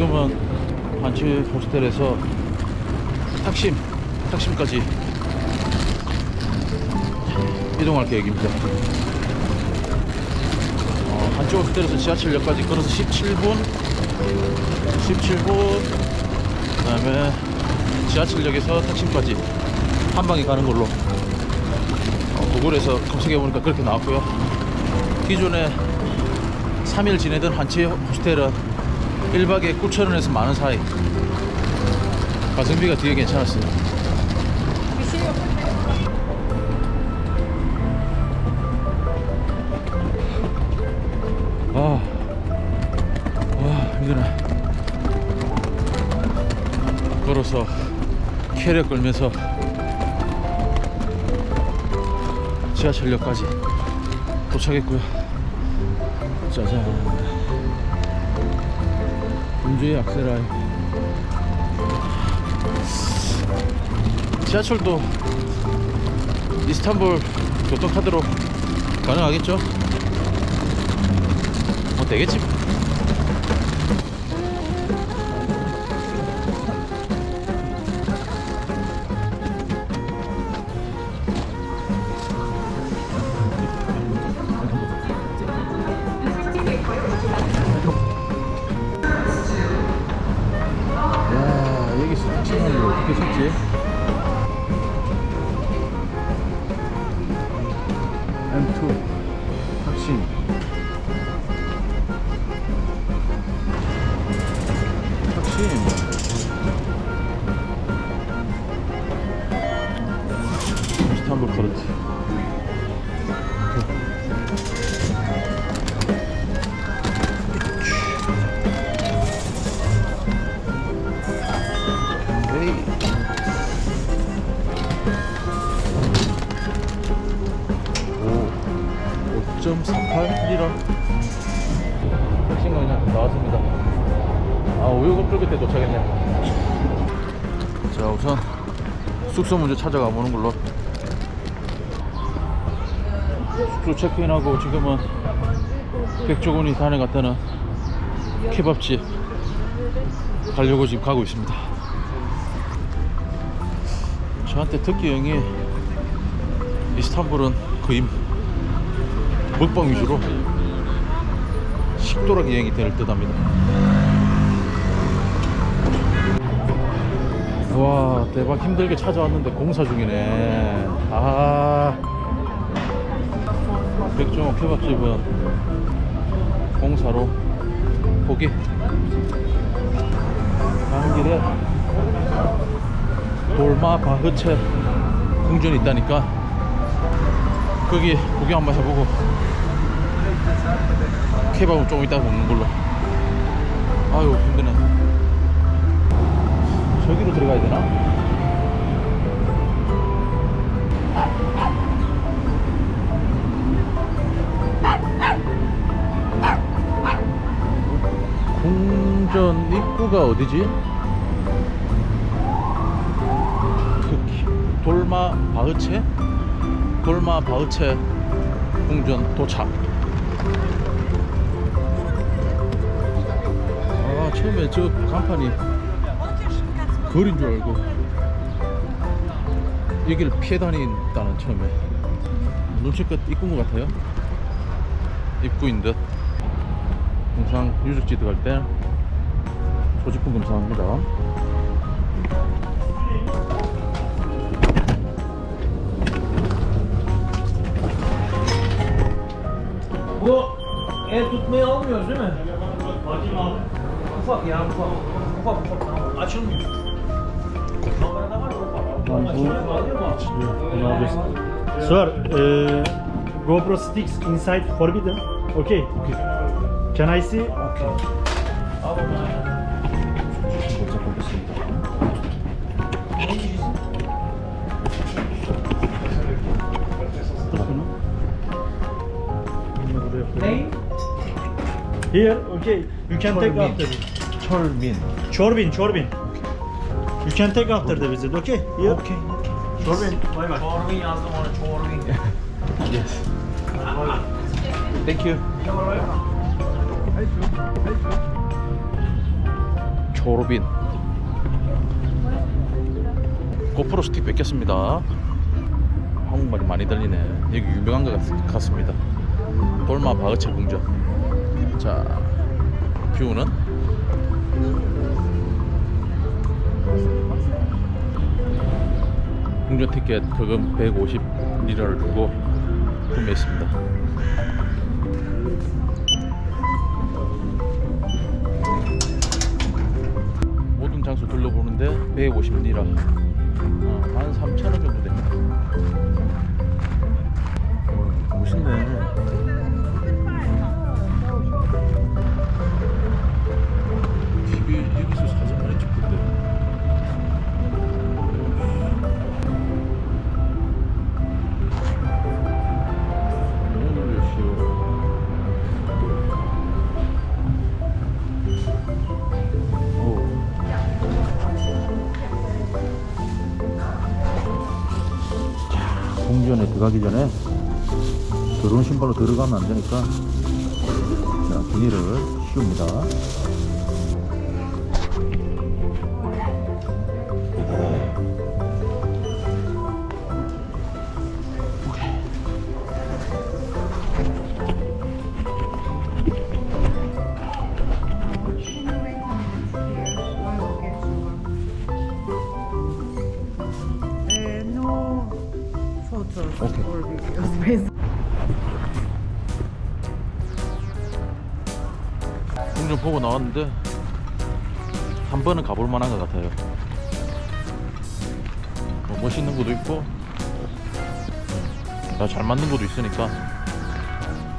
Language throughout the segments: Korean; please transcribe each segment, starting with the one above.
지금은 반치 호스텔에서 탁심, 탁심까지 이동할 계획입니다. 어, 한치 호스텔에서 지하철역까지 걸어서 17분, 17분, 그 다음에 지하철역에서 탁심까지 한 방에 가는 걸로 어, 구글에서 검색해보니까 그렇게 나왔고요. 기존에 3일 지내던 한치 호스텔은 1박에 9천원에서 만원 사이. 가성비가 되게 괜찮았어요. 아, 와 힘드네. 걸어서 캐리어 끌면서 지하철역까지 도착했고요. 짜잔 분주의 악세라이 지하철도 이스탄불 교통카드로 가능하겠죠? 뭐 되겠지 어 숙소 먼저 찾아가 보는 걸로 숙소 체크인하고 지금은 백조군이 다녀갔다는 케밥집 가려고 지금 가고 있습니다 저한테 듣기 형이 이스탄불은 거의 먹방 위주로 식도락 여행이 될 듯합니다. 와 대박. 힘들게 찾아왔는데 공사 중이네. 아. 백종원 케밥집은 공사로 포기. 가는 길에 돌마 바흐체 궁전이 있다니까. 거기 구경 한번 해보고. 케밥은 조금 이따 먹는 걸로. 아유 힘드네 저기로 들어가야 되나? 궁전 입구가 어디지? 그 기- 돌마 바흐체? 돌마 바흐체 궁전 도착. 아 처음에 저 간판이 거리인 줄 알고 여기를 피해 다닌다는 처음에 눈치껏 입구인 것 같아요. 입구인 듯. 항상 유적지 들어갈 때 소지품 검사합니다. Mi? Bakayım abi. Ufak ya ufak. Ufak ufak tamam. Açılmıyor. bu Sir, uh, GoPro sticks inside forbidden. Okay. Okay. Can I see? Okay. Here, okay. You can take after. Çorbin. Çorbin, çorbin. You can take after the visit, okay? Here. 오케이. Çorbin, bye bye. Çorbin yazdım ona çorbin. Yes. Thank you. 초로빈 고프로 스틱 뺏겼습니다 한국말이 많이 들리네 여기 유명한 것 같, 같습니다 돌마 바그체 궁전 자 뷰는 궁전 티켓 거금 150리라를 주고 구매했습니다. 모든 장소 둘러보는데 150리라 들어가기 전에 더러운 신발로 들어가면 안 되니까 자, 비닐을 씌웁니다. 보고 나왔는데 한 번은 가볼 만한 것 같아요. 뭐 멋있는 것도 있고 아, 잘 맞는 것도 있으니까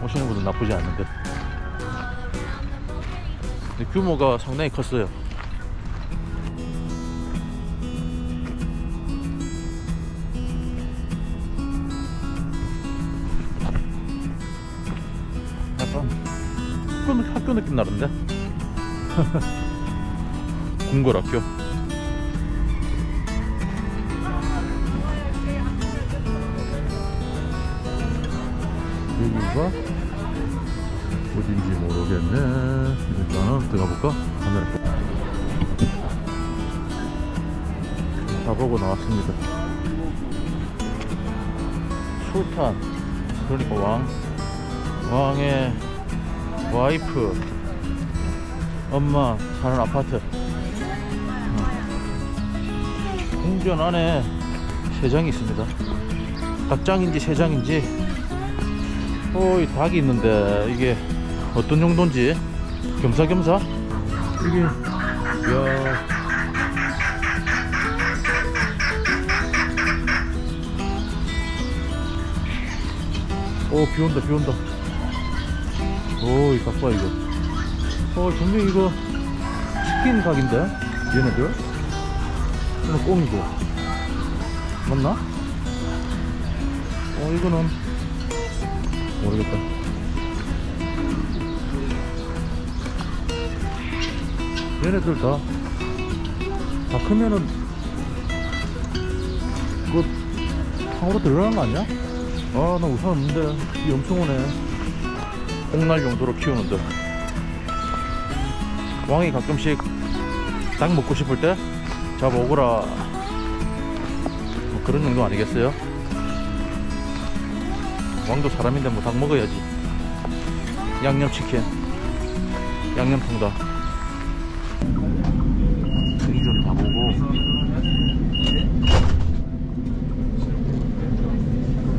멋있는 것도 나쁘지 않은데 규모가 상당히 컸어요. 학교, 느낌 나는데? 궁궐학교? 여기가 어딘지 모르겠네. 일단은 들어가볼까? 카메라 다 보고 나왔습니다. 술탄 그러니까 왕. 왕의 와이프 엄마 사는 아파트. 어. 궁전 안에 세 장이 있습니다. 닭장인지 세 장인지. 어이 닭이 있는데 이게 어떤 정도인지 겸사겸사. 이게 야. 오, 비 온다, 비 온다. 오, 이 닭봐, 이거. 어, 분명 이거 치킨 각인데? 얘네들? 이거는 꽁이고. 맞나? 어, 이거는 모르겠다. 얘네들 다, 다 크면은, 그거, 탕으로 들어가는 거 아니야? 아, 나 우산 없는데, 비 엄청 오네. 꽁날 용도로 키우는데. 왕이 가끔씩 닭 먹고 싶을 때 잡아오거라. 뭐 그런 정도 아니겠어요? 왕도 사람인데 뭐 닭 먹어야지. 양념치킨, 양념통닭. 생존 다 보고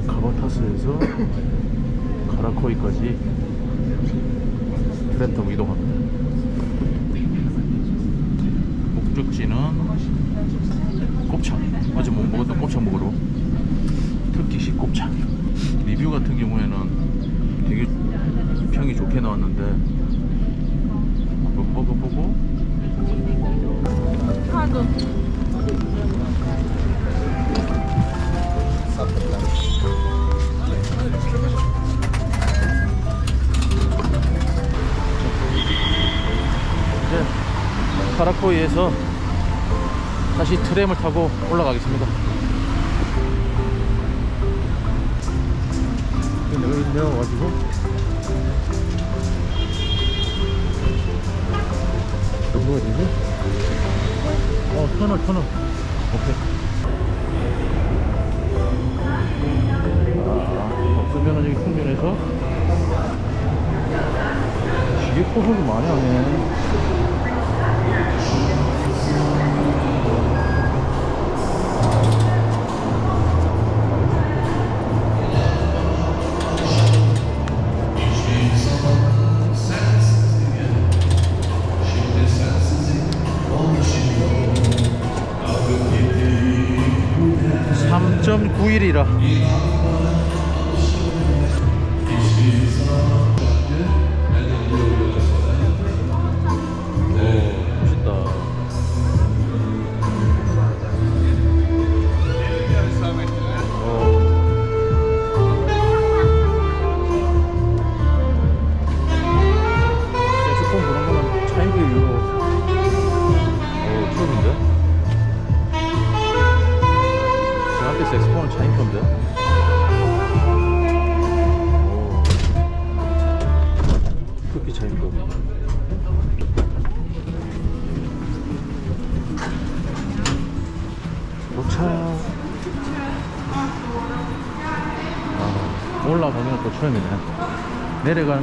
카바타스에서 카라코이까지 타고 이동합니다. 목적지는 곱창. 어제 못 먹었던 곱창 먹으러 특기식 곱창. 리뷰 같은 경우에는 되게 평이 좋게 나왔는데 카라코이에서 다시 트램을 타고 올라가겠습니다. 내가 내려가지고. 어디가 되지? 터널 터널. 오케이. 아, 없으면은 여기 풍면에서. 되게 포소도 많이 하네 삼 3.91이라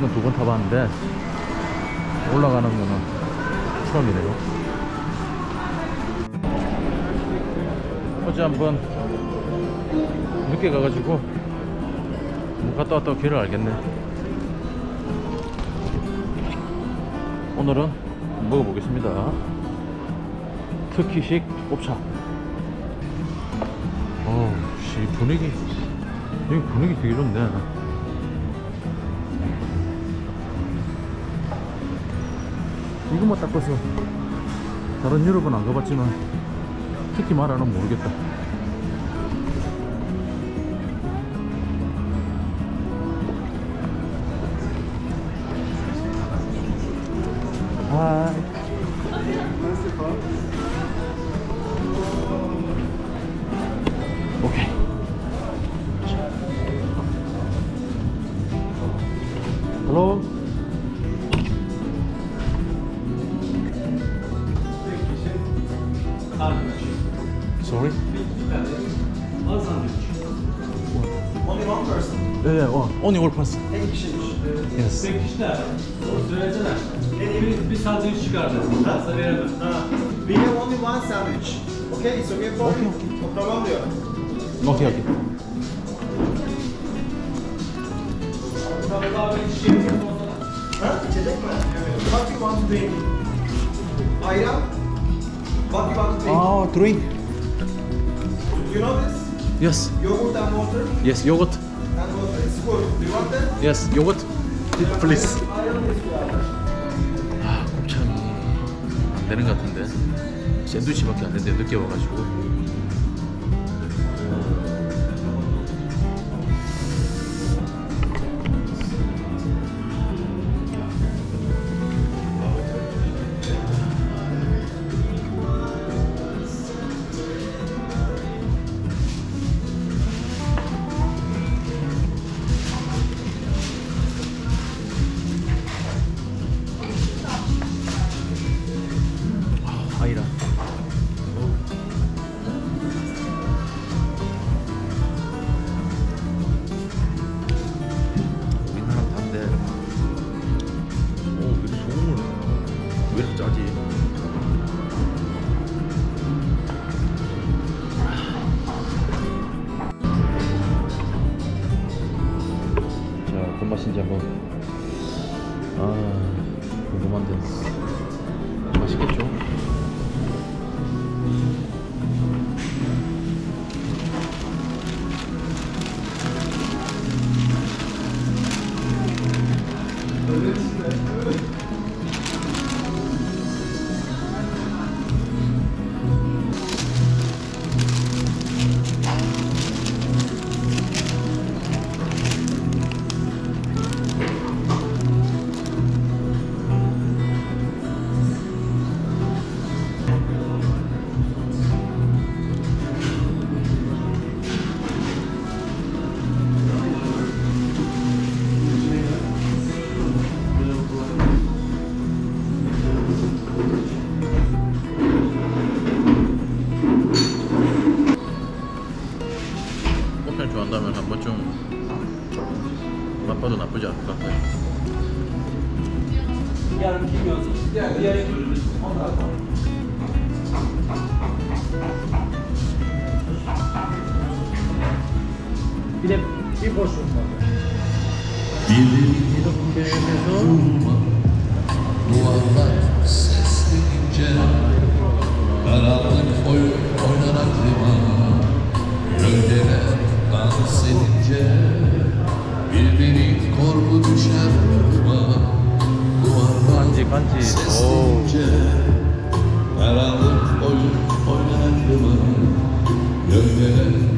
건 두 번 타봤는데, 올라가는 거는 처음이네요. 어제 한번 늦게 가가지고 뭐 갔다 왔다고 길을 알겠네. 오늘은 먹어보겠습니다. 터키식 곱창. 어우, 씨, 분위기. 여기 분위기 되게 좋네. 이것만 딱 봐서 다른 유럽은 안 가봤지만 특히 말하는 모르겠다. 하 Yeah, one. Only one person. Tek kişiymiş. Yes. Tek kişiler. Söylesene. Bir, bir sandviç çıkartacaksın. Fazla veremem. Uh, we have only one sandwich. Okay, it's okay for Okay, you. okay. No problem diyor. Okay, okay. Ha? İçecek mi? What you want to drink? Ayran? What you want to drink? Ah, drink. You know this? Yes. Yogurt and water? Yes, yogurt. Yes, yogurt. Please. 아, 곱창이 안 되는 것 같은데. 샌드위치밖에 안 되는데 늦게 와가지고. 왜 이렇게 짜지? 자, 어떤 맛인지 한번. 아, 궁금한데. 맛있겠죠? 음. 그것도 나쁘지 않을 것 같아요. Yarın gidiyoruz. Bir yere gidiyoruz. Ondan sonra. Bir de bir porsiyon var. Duvarlar seslenince Karanlık oyun oynanan liman Gölgeler dans edince Bildiğin korku düşer Kanji kanji Oo. Her anlık oyun oynar Gölgeler